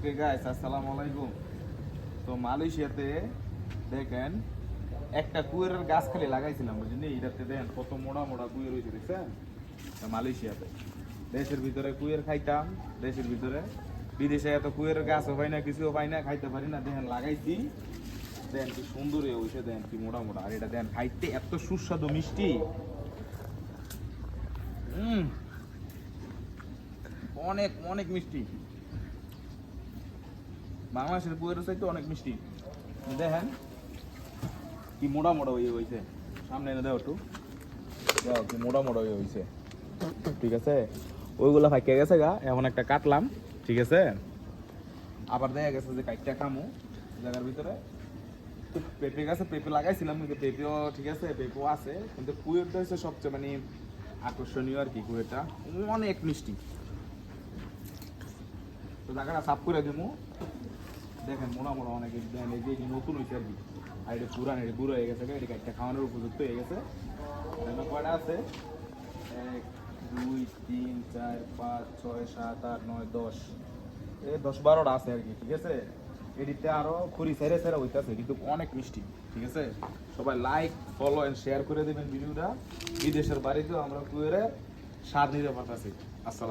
Okay guys আসসালামু আলাইকুম। তো মালয়েশিয়াতে দেখেন, একটা কুয়েরের গাছ খালি লাগাইছিলাম বুঝলি এটাতে দেখেন, কত মোড়া মোড়া কুয়ের হয়েছে দেখছেন? মালয়েশিয়াতে। দেশের ভিতরে কুয়ের খাইতাম, দেশের ভিতরে। বিদেশে এত কুয়ের গাছও পাই না, কিছুও পাই না, খাইতে পারি না, দেখেন, লাগাইছি। দেন কি সুন্দর হয়েছে দেন কি মোড়া মোড়া। আর এটা দেন খাইতে এত সুস্বাদু, মিষ্টি। অনেক অনেক মিষ্টি। বাংলাদেশের কুয়ের চাইতে অনেক মিষ্টি। দেখেন, কি মোটা মোটা হয়ে হয়েছে। সামনে এনে দাও একটু। দাও কি মোটা মোটা হয়ে হয়েছে। ঠিক আছে? ওইগুলো ফাইকে গেছে গা, এমন একটা কাটলাম, ঠিক আছে? আবার দেখা গেছে যে কাইটটা খামু জায়গার ভিতরে। তো পেঁপে গাছে পেঁপে লাগাইছিলাম, কিন্তু পেঁপেও ঠিক আছে, পেঁপেও আছে, কিন্তু কুয়েরটা হচ্ছে সবচেয়ে মানে আকর্ষণীয় আর কি কুয়েরটা অনেক মিষ্টি। তো জায়গাটা সাফ করে দেবো দেখেন মোড়া মোড়া অনেক দেন, এই যে নতুন হয়েছে আর কি। আর এটা পুরান, এটা বুড়ো হয়ে গেছে, এটা একটা খাওয়ানোর উপযুক্ত হয়ে গেছে। কয়টা আছে? এক, দুই, তিন, চার, পাঁচ, ছয়, সাত, আট, নয়, দশ। এই দশ বারোটা আছে আর কি, ঠিক আছে? এটিতে আরও খুরি সেরে সেরে হইতেছে, কিন্তু অনেক মিষ্টি, ঠিক আছে? সবাই লাইক ফলো এন্ড শেয়ার করে দেবেন ভিডিওটা। বিদেশের বাড়িতেও আমরা কুয়েরে স্বাদ নিতে পারতেছি আসসালাম